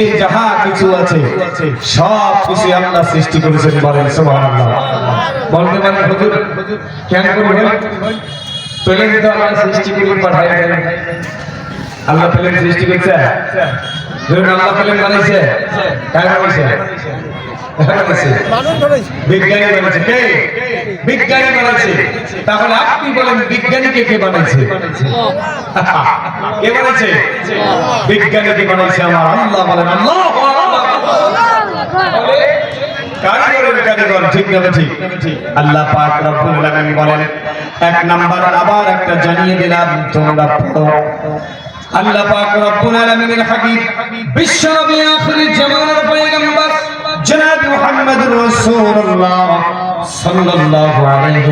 পৃথিবীতে যাহা কিছু আছে, সব কিছু আল্লাহ সৃষ্টি করেছেন বলেন, সুবহানাল্লাহ। বলতে পারেন, হুজুর কেন করবেন তো আল্লাহ সৃষ্টি করে আল্লাহ সৃষ্টি করেছে? আল্লাহ? আপনি বলেন বিজ্ঞানীকে কে বানাইছে কে বানাইছে বিজ্ঞানীকে বানাইছে আমার আল্লাহ বলেন এক নাম্বার আবার একটা জানিয়ে দিলাম তোমরা আল্লাহ পাক রব্বুল হাবিব বিশ্ব নবী আখির মুহাম্মদুর রাসূলুল্লাহ সাল্লাল্লাহু আলাইহি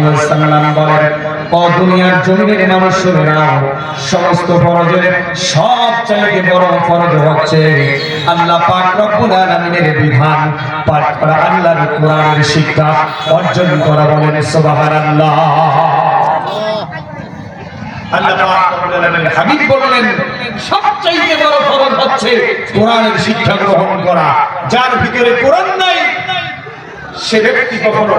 শিক্ষা অর্জন করা বলেন সবচাইতে বড় হচ্ছে কোরআনের শিক্ষা গ্রহণ করা, যার ভিতরে কোরআন সে ব্যক্তি কখনো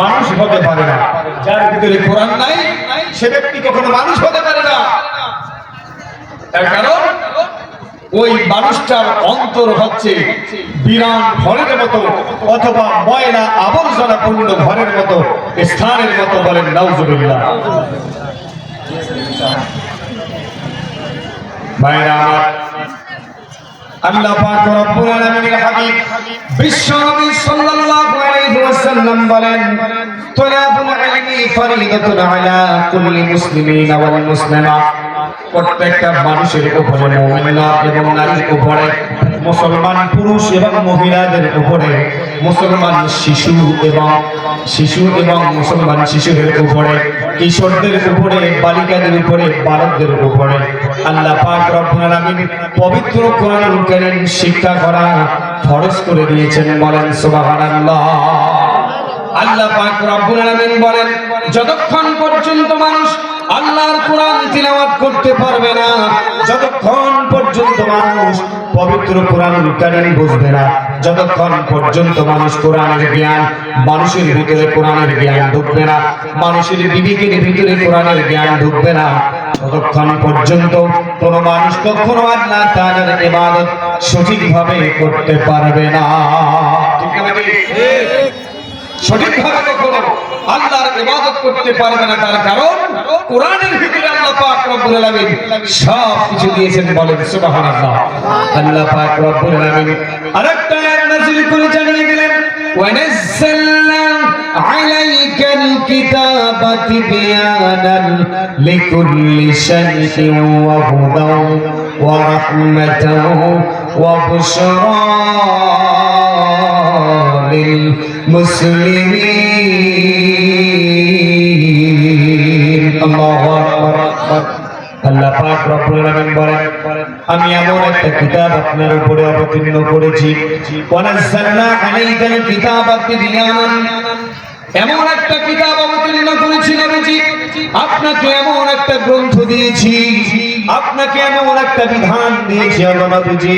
মানুষ হতে পারে না? যার ভিতরে কোরআন নাই, সে ব্যক্তি কখনো মানুষ হতে পারে না। তার কারণ, ওই মানুষটার অন্তর হচ্ছে বিরান ঘরের মতো, অথবা ময়লা আবর্জনা পূর্ণ ঘরের মতো, স্থানের মতো বলেন নাউজুবিল্লাহ। ভাইরা আমার আল্লাহ পাক রব্বুল আলামিনের হাবিব বিশ্ব নবী সাল্লাল্লাহু আলাইহি ওয়াসাল্লাম বলেন, তলাবুল ইলমি ফরিদাতুন আলা কুল্লি মুসলিমিন ওয়াল মুসলিমা। প্রত্যেকটা মানুষের উপরে মুমিনা এবং নারীর উপরে মুসলমান পুরুষ এবং মহিলাদের উপরে মুসলমান শিশু এবং শিশু এবং মুসলমান শিশুদের উপরে কিশোরদের উপরে, বালিকাদের উপরে, বালকদের উপরে। আল্লাহ পাক রব্বুল আলামিন পবিত্র কোরআনুল কারীম শিক্ষা করা ফরজ করে দিয়েছেন, বলেন সুবহানাল্লাহ। আল্লাহ পাক রব্বুল আলামিন বলেন, যতক্ষণ পর্যন্ত মানুষ আল্লাহর কোরআন তিলাওয়াত করতে পারবে না, যতক্ষণ পর্যন্ত মানুষ পবিত্র কোরআনুল কারীম বুঝবে না যতক্ষণ পর্যন্ত মানুষ কোরআনের জ্ঞান, মানুষের ভিতরে কোরআনের জ্ঞান ঢুকবে না, মানুষের বিবেকের ভিতরে কোরআনের জ্ঞান ঢুকবে না, ততক্ষণ পর্যন্ত কোন মানুষ কখনো আল্লাহ তাআলার ইবাদত সঠিকভাবে করতে পারবে না ঠিক নাকি? সঠিকভাবে কখনো আল্লাহর ইবাদত করতে পারবে না তার কারণ, কোরআনের ভিতরে আল্লাহ পাক রব্বুল আলামিন সব কিছু দিয়েছেন বলেন, সুবহানাল্লাহ। আল্লাহ পাক রব্বুল আলামিন আরেকটা আয়াত নাযিল করে জানিয়ে দিলেন, ওয়ানাজ্জালনা আলাইকাল কিতাবা তিবয়ানান লিকুল্লি শাইইন ওয়া হুদাও ওয়া রাহমাতাও ওয়া বুশরা। للمسلمين الله أكبر আল্লাহ পাক রব্বুল আলামিন বলেন আমি এমন একটা কিতাব আপনার উপরে অবতীর্ণ করেছি ওয়ানাজ্জালনা আলাইকাল কিতাবা তিবয়ানান এমন একটা কিতাব অবতীর্ণ করেছি নবীজি আপনাকে এমন একটা গ্রন্থ দিয়েছি আপনাকে এমন একটা বিধান দিয়েছি আল্লাহ নবীজি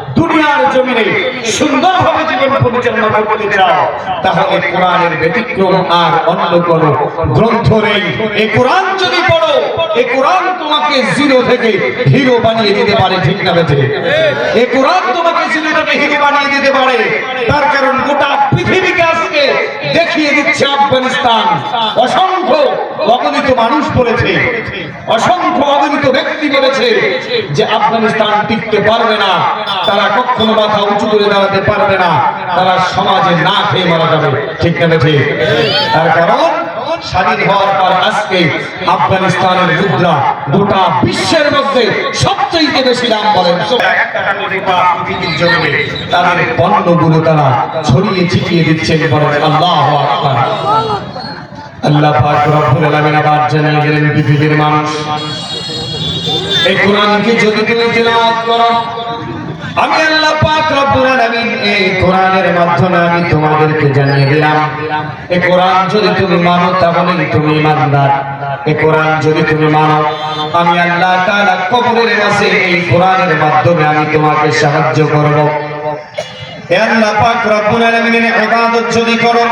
দুনিয়ার জমিনে সুন্দরভাবে জীবন পরিচালনা করতে চাও, তাহলে কোরআনের ব্যতিক্রম আর অন্য কোন গ্রন্থ নেই। এই কোরআন যদি পড়ো এই কোরআন তোমাকে জিরো থেকে হিরো বানিয়ে দিতে পারে, ঠিক না বেঁচে এই কোরআন তোমাকে জিরো থেকে হিরো বানিয়ে দিতে পারে। তার কারণ গোটা দেখিয়ে দিচ্ছে আফগানিস্তান। অসংখ্য অগণিত মানুষ করেছে অসংখ্য অগণিত ব্যক্তি বলেছে যে আফগানিস্তান টিকতে পারবে না। তারা কখনো মাথা উঁচু করে দাঁড়াতে পারবে না। তারা সমাজে না খেয়ে মারা যাবে। ঠিক না, ঠিক? তার কারণ স্বাধীন হওয়ার পর আজকে আফগানিস্তানের মুদ্রা গোটা বিশ্বের মধ্যে সবচেয়ে বেশি দাম বলেন। তাদের পণ্যগুলো তারা ছড়িয়ে ছিটিয়ে দিচ্ছেন বলেন আল্লাহ আকবার। আল্লাহ পাক রব্বুল আলামিন আবার জানিয়ে দিলেন পৃথিবীর মানুষ। এই কোরআনকে যদি তুমি তেলাওয়াত করো আমি আল্লাহ পাক রব্বুল আলামিন এই কোরআনের মাধ্যমে আমি তোমাদেরকে জানিয়ে দিলাম এই কোরআন যদি তুমি মানো তাহলে তুমি ইমানদার। এই কোরআন যদি তুমি মানো, আমি আল্লাহ তাআলা কবরের মাঝে এই কোরআনের মাধ্যমে আমি তোমাকে সাহায্য করব। আল্লাহ পাক রব্বুল আলামিনের ইবাদত যদি করো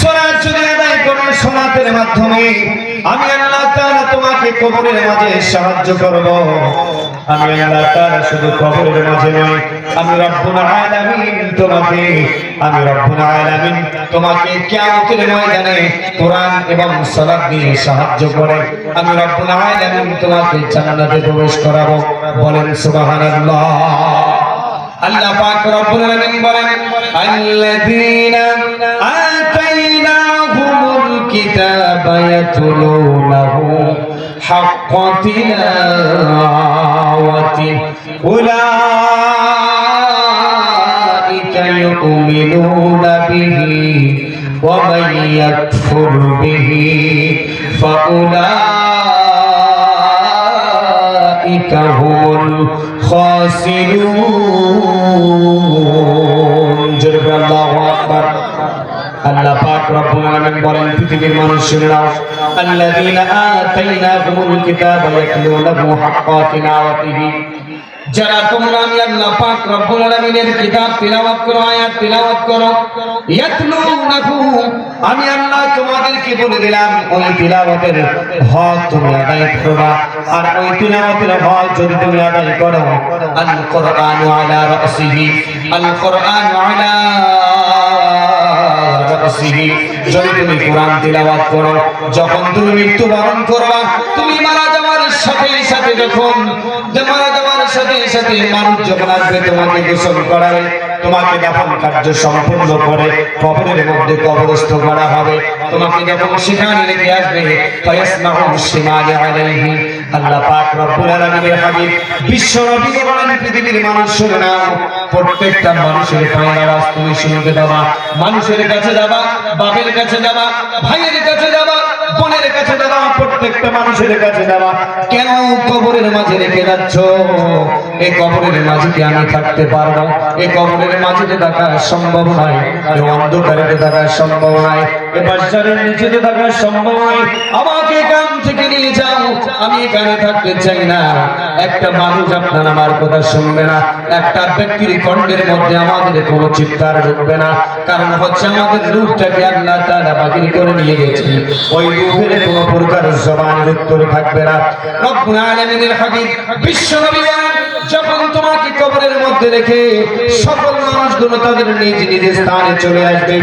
সালাত যদি আদায় করো, সালাতের মাধ্যমে আমি আল্লাহ তাআলা তোমাকে কবরের মাঝে সাহায্য করব। আমি আল্লাহ তাআলা শুধু কবরের মাঝে নয়। আমি রব্বুল আলামিন তোমাকে, আমি রব্বুল আলামিন তোমাকে কিয়ামতের ময়দানে কোরআন এবং সালাত দিয়ে সাহায্য করে। আমি রব্বুল আলামিন তোমাকে জান্নাতে প্রবেশ করাবো। বলেন সুবহানাল্লাহ। আল্লাহ পাক রব্বুল আলামিন বলেন, আল্লাযীনা আতাইনাহুমুল কিতাবা ইয়াতলুনাহু حق تلاوته أولئك يؤمنون به ومن يكفر به فأولئك هم الخاسرون. বলেন, পৃথিবীর মানুষেরা আল্লাযীনা আতাইনাহুমুল কিতাবা ইয়াতলুনাহু হাক্কা তিলাওয়াতিহি। যারা তোমরা আমি আল্লাহ পাক রব্বুল আলামিনের কিতাব তিলাওয়াত করো, আয়াত তিলাওয়াত করো, ইয়াতলুনাহু, আমি আল্লাহ তোমাদেরকে বলে দিলাম, ওই তিলাওয়াতের হক তুমি আদায় করবা, আর ওই তিলাওয়াতের হক যদি তুমি আদায় করো আল কোরআন আলা রাসিহি আল কোরআন আলা রাসিহি। যদি তুমি কোরআন তিলাওয়াত করো। যখন তুমি মৃত্যুবরণ করবা, তুমি মারা যাওয়ার সাথে সাথে যখন মারা যাওয়ার সাথে সাথে মানুষ যখন আসবে তোমাকে গোসল করাবে, তোমাকে দাফন কার্য সম্পূর্ণ করে, কবরের মধ্যে কবরস্থ করা হবে। তোমাকে যখন সেখানে রেখে আসবে ফয়াসমাহু শিমালি আলাইহি। আল্লাহ পাক রব্বুল আলামিনের হাবিব বিশ্ব নবী বলেন, পৃথিবীর মানুষ শুনে নাও প্রত্যেকটা মানুষের পায়ের আওয়াজ তুমি শুনতে দেবা মানুষের কাছে যাবা, বাপের কাছে যাবা, ভাইয়ের কাছে যাবা, বোনের কাছে যাবা, প্রত্যেকটা মানুষের কাছে যাবা। কেন কবরের মাঝে রেখে যাচ্ছ? এই কবরের মাঝে কি আমি থাকতে পারব? এই কবরের মাঝে থাকা সম্ভব নয়। এই অন্ধকারে থাকা সম্ভব নয়। এ থাকা সম্ভব নয়। আমাকে এখান থেকে নিয়ে যাও। আমি এখানে থাকতে চাই না। একটা মানুষ আপনার আমার কথা শুনবে না। একটা ব্যক্তির কণ্ঠের মধ্যে আমাদের কোনো চিৎকার ঢুকবে না। কারণ হচ্ছে আমাদের রূপটাকে আল্লাহ তাআলা বাতিল করে নিয়ে গেছে ওই রূপের কোনো প্রকার জবানের উত্তর থাকবে না। রব্বুল হাবিব, বিশ্ব যখন তোমাকে কবরের মধ্যে রেখে সকল মানুষগুলো তাদের নিজ নিজ স্থানে চলে আসবে।